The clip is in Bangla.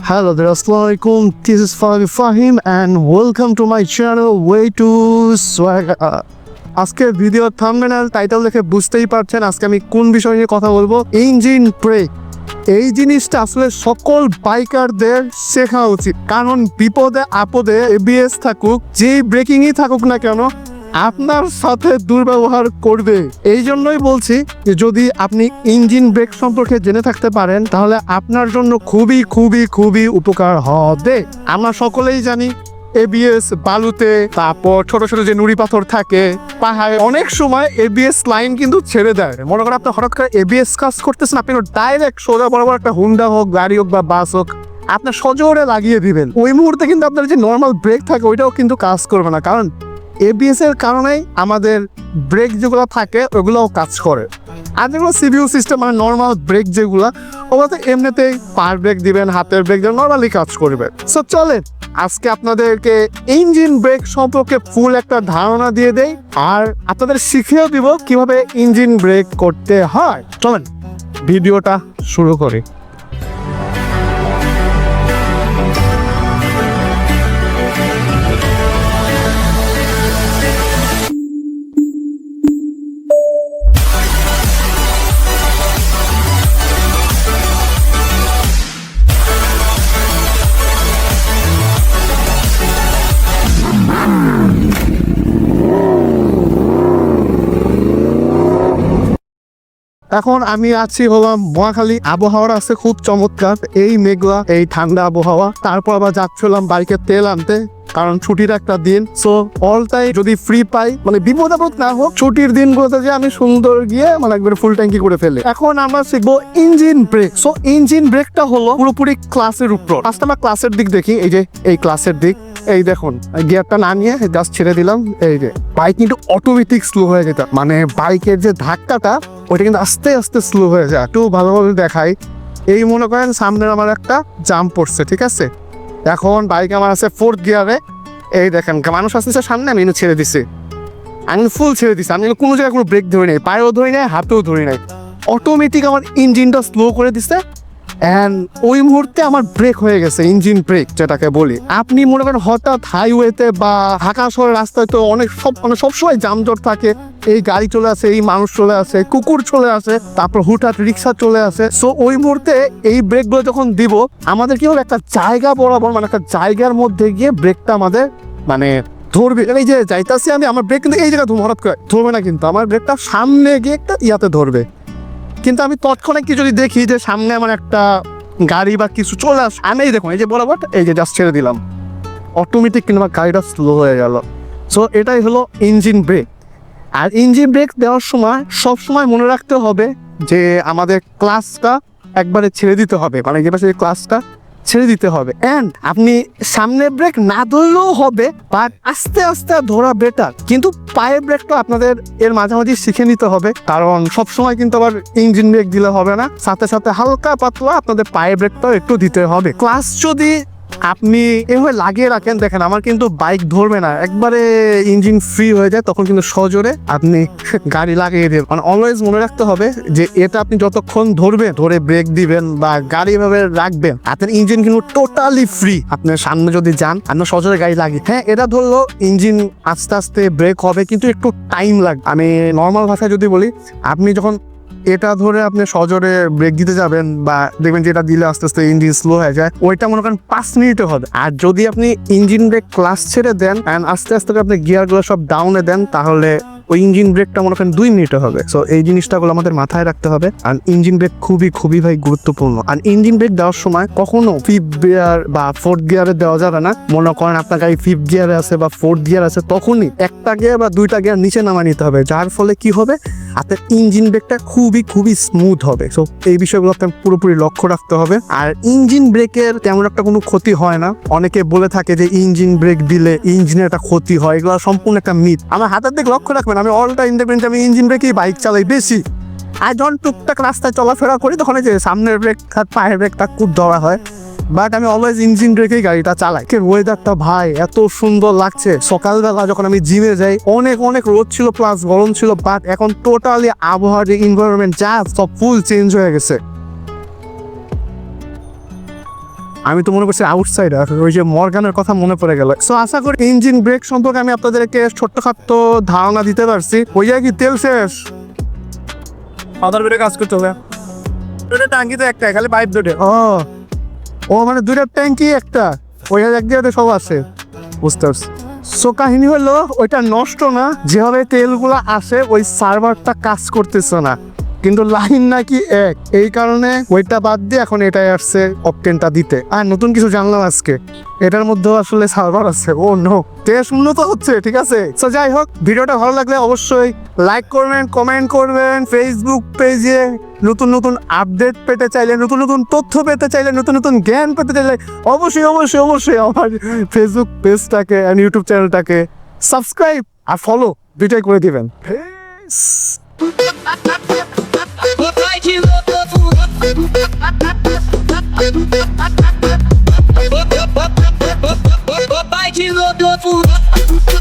Hello there, Assalamualaikum. This is Fahim Fahim and welcome to my channel Way to Swag. আজকে ভিডিও থাম্বনেল টাইটেল দেখে বুঝতেই পারছেন আজকে আমি কোন বিষয় নিয়ে কথা বলব ইঞ্জিন ব্রেক এই জিনিসটা আসলে সকল বাইকারদের শেখা উচিত কারণ বিপদে আপদে এবিএস থাকুক যে ব্রেকিংই থাকুক না কেন আপনার সাথে দুর্ব্যবহার করবে। এই জন্যই বলছি যে যদি আপনি ইঞ্জিন ব্রেক সম্পর্কে জেনে থাকতে পারেন, তাহলে আপনার জন্য খুবই খুবই খুবই উপকার হবে। আমরা সকলেই জানি এবিএস বালুতে তারপর ছোট ছোট যে নুড়ি পাথর থাকে, পাহাড়ে অনেক সময় এবিএস লাইন কিন্তু ছেড়ে দেয়। মনে করেন আপনি হঠাৎ করে এবিএস কাজ করতেছেন, আপনি ডাইরেক্ট সোজা বরাবর একটা হুন্ডা হোক, গাড়ি হোক বা বাস হোক, আপনার সজোরে লাগিয়ে দিবেন। ওই মুহূর্তে কিন্তু আপনার যে নর্মাল ব্রেক থাকে, ওইটাও কিন্তু কাজ করবে না। কারণ এবিএস এর কারণেই আমাদের ব্রেক যেগুলো থাকে, ওগুলোও কাজ করে। আর যেগুলো সিভিউ সিস্টেম মানে নর্মাল ব্রেক যেগুলো, ওগুলোতে এমনিতেই পার ব্রেক দিবেন, হাতের ব্রেক দিবেন নর্মালি কাজ করবে। সো চলেন, আজকে আপনাদেরকে ইঞ্জিন ব্রেক সম্পর্কে ফুল একটা ধারণা দিয়ে দেই, আর আপনাদের শিখিয়ে দিব কীভাবে ইঞ্জিন ব্রেক করতে হয়। চলেন, ভিডিওটা শুরু করি। এখন আমি আছি হলাম মহাখালী। আবহাওয়ার আছে খুব চমৎকার। এই মেঘলা, এই ঠান্ডা আবহাওয়া। তারপর আবার যাচ্ছিলাম বাইকে তেল আনতে, কারণ ছুটির একটা দিন। সো অল টাইম যদি ফ্রি পাই মানে বিপদ আপদ না হোক, ছুটির দিনগুলোতে যে আমি সুন্দর গিয়ে মানে একবার ফুল ট্যাঙ্কি করে ফেলে। এখন আমরা শিখব ইঞ্জিন ব্রেক সো ইঞ্জিন ব্রেকটা হলো পুরোপুরি ক্লাসের উপর। ফার্স্ট আমরা ক্লাসের দিক দেখি। এই যে, এই ক্লাসের দিক। এই দেখুন গিয়ারটা না নিয়ে জাস্ট ছেড়ে দিলাম। এই যে বাইক কিন্তু অটোমেটিক স্লো হয়ে যেত। মানে বাইকের যে ধাক্কাটা ওইটা কিন্তু আস্তে আস্তে স্লো হয়ে যায়, একটু ভালোভাবে দেখাই। এই মনে করেন সামনে আমার একটা জাম্প পড়ছে, ঠিক আছে? এখন বাইক আমার আছে ফোর্থ গিয়ারে এই দেখেন, মানুষ আসতেছে সামনে, আমি ছেড়ে দিছি। আমি ফুল ছেড়ে দিছি, আমি কোনো জায়গায় কোনো ব্রেক ধরে নেই, পায়েও ধরি নাই হাতেও ধরি নাই। অটোমেটিক আমার ইঞ্জিনটা স্লো করে দিছে অ্যান্ড ওই মুহূর্তে আমার ব্রেক হয়ে গেছে ইঞ্জিন ব্রেক যেটাকে বলি। আপনি মনে করেন হঠাৎ হাইওয়েতে বা ঢাকা শহরের রাস্তায় তো অনেক সব মানে সবসময় জামজট থাকে। এই গাড়ি চলে আসে, এই মানুষ চলে আসে, কুকুর চলে আসে, তারপর হুটহাট রিক্সা চলে আসে। সো ওই মুহূর্তে এই ব্রেকগুলো যখন দিব, আমাদের কি হলো একটা জায়গা বরাবর মানে একটা জায়গার মধ্যে গিয়ে ব্রেকটা আমাদের মানে ধরবে। এই যে যাইতাছি আমি, আমার ব্রেক কিন্তু এই জায়গায় হঠাৎ করে। ধরবে না কিন্তু, আমার ব্রেকটা সামনে গিয়ে একটা ইয়াতে ধরবে। কিন্তু আমি তৎক্ষণাৎ কি যদি দেখি যে সামনে আমার একটা গাড়ি বা কিছু চলে আস আমি এই দেখুন, এই যে বরাবর এই যে জাস্ট ছেড়ে দিলাম। অটোমেটিক কিন্তু আমার গাড়িটা স্লো হয়ে গেল। সো এটাই হলো ইঞ্জিন ব্রেক আর ইঞ্জিন ব্রেক দেওয়ার সময় সব সময় মনে রাখতে হবে যে আমাদের ক্লাসটা একবারে ছেড়ে দিতে হবে। মানে যে পাশে ক্লাসটা ছেড়ে দিতে হবে। অ্যান্ড আপনি সামনে ব্রেক না ধরলেও হবে বাট আস্তে আস্তে ধরা বেটার কিন্তু পায়ের ব্রেকটা আপনাদের এর মাঝামাঝি শিখে নিতে হবে, কারণ সব সময় কিন্তু আবার ইঞ্জিন ব্রেক দিলে হবে না। সাথে সাথে হালকা পাতলা আপনাদের পায়ের ব্রেকটাও একটু দিতে হবে। ক্লাস যদি আপনি এভাবে লাগিয়ে রাখেন, দেখেন আমার কিন্তু বাইক ধরবে না। একবারে ইঞ্জিন ফ্রি হয়ে যায়, তখন কিন্তু সজোরে আপনি গাড়ি লাগিয়ে দেবেন। মানে অলওয়েজ মনে রাখতে হবে যে এটা আপনি যতক্ষণ ধরবেন ধরে ব্রেক দিবেন বা গাড়ি এভাবে রাখবেন, আপনার ইঞ্জিন কিন্তু টোটালি ফ্রি আপনার সামনে যদি যান, আপনার সজোরে গাড়ি লাগে হ্যাঁ এটা ধরলো ইঞ্জিন আস্তে আস্তে ব্রেক হবে, কিন্তু একটু টাইম লাগবে। আমি নর্মাল ভাষায় যদি বলি, আপনি যখন এটা ধরে আপনি সজোরে ব্রেক দিতে যাবেন বা দেখবেন যেটা দিলে আস্তে আস্তে ইঞ্জিন স্লো হয়ে যায়, ওইটা মনে করেন পাঁচ মিনিটে হবে। আর যদি আপনি ইঞ্জিন ব্রেক ক্লাস ছেড়ে দেন অ্যান্ড আস্তে আস্তে আপনি গিয়ারগুলো সব ডাউনে দেন, তাহলে ওই ইঞ্জিন ব্রেকটা মনে করেন দুই মিনিটে হবে। সো এই জিনিসটাগুলো আমাদের মাথায় রাখতে হবে। আর ইঞ্জিন ব্রেক খুবই খুবই ভাই গুরুত্বপূর্ণ। আর ইঞ্জিন ব্রেক দেওয়ার সময় কখনো ফিফথ গিয়ার বা ফোর্থ গিয়ারে দেওয়া যাবে না। মনে করেন আপনার গাড়ি ফিফথ গিয়ারে আছে বা ফোর্থ গিয়ার আছে, তখনই একটা গিয়ার বা দুইটা গিয়ার নিচে নামা নিতে হবে। যার ফলে কি হবে? আপনার ইঞ্জিন ব্রেকটা খুবই খুবই স্মুথ হবে। সো এই বিষয়গুলো আপনার পুরোপুরি লক্ষ্য রাখতে হবে। আর ইঞ্জিন ব্রেকের তেমন একটা কোনো ক্ষতি হয় না। অনেকে বলে থাকে যে ইঞ্জিন ব্রেক দিলে ইঞ্জিনের একটা ক্ষতি হয়। এগুলো সম্পূর্ণ একটা মিথ আমার হাতের দিকে লক্ষ্য রাখবেন আমি অল টাইম দেখবেন যে আমি ইঞ্জিন ব্রেকেই বাইক চালাই বেশি। আর যখন টুকটাক রাস্তায় চলাফেরা করি, তখন যে সামনের ব্রেক আর পায়ের ব্রেকটা খুব ধরা হয়। বাট আমি অলওয়েজ ইঞ্জিন ব্রেকেই গাড়িটা চালাই। ওয়েদারটা ভাই, এত সুন্দর লাগছে। সকালবেলা যখন আমি জিমে যাই, অনেক অনেক রোদ ছিল প্লাস গরম ছিল বাট এখন টোটালি আবহাওয়ার যে ইনভারনমেন্ট যা সব ফুল চেঞ্জ হয়ে গেছে। আমি তো মনে করছি আউটসাইডার ওই যে মর্গানের কথা মনে পড়ে গেল। সো আশা করি ইঞ্জিন ব্রেক সম্পর্কে আমি আপনাদেরকে ছোট্টখাট্ট ধারণা দিতে পারছি। ওই কি তেল শেষ? আধার বেড়ে কাজ করতে হবে। দুটো ট্যাঙ্কি তো একটা খালি পাইপ দুটো। ও ও মানে দুটো ট্যাঙ্কি একটা? ওই এক জায়গাতে সব আছে। বুঝতে পারছি। সো কাহিনী হলো ওইটা নষ্ট না। যেভাবে তেলগুলো আসে ওই সার্ভারটা কাজ করতেছে না। কিন্তু লাইন নাকি এক। এই কারণে ওইটা বাদ দিয়ে এখন এটাই আসছে অপটেনটা দিতে। আর নতুন কিছু জানলাম আজকে। এটার মধ্যেও আসলে সার্ভার আছে। ও নো তেজ উন্নত হচ্ছে, ঠিক আছে? তো যাই হোক, ভিডিওটা ভালো লাগলে অবশ্যই লাইক করবেন কমেন্ট করবেন ফেসবুক পেজে নতুন নতুন আপডেট পেতে চাইলে, নতুন নতুন তথ্য পেতে চাইলে, নতুন নতুন জ্ঞান পেতে চাইলে অবশ্যই অবশ্যই অবশ্যই আমার ফেসবুক পেজটাকে অ্যান্ড ইউটিউব চ্যানেলটাকে সাবস্ক্রাইব আর ফলো দুইটাই করে দিবেন। Vai de louco, vai de louco.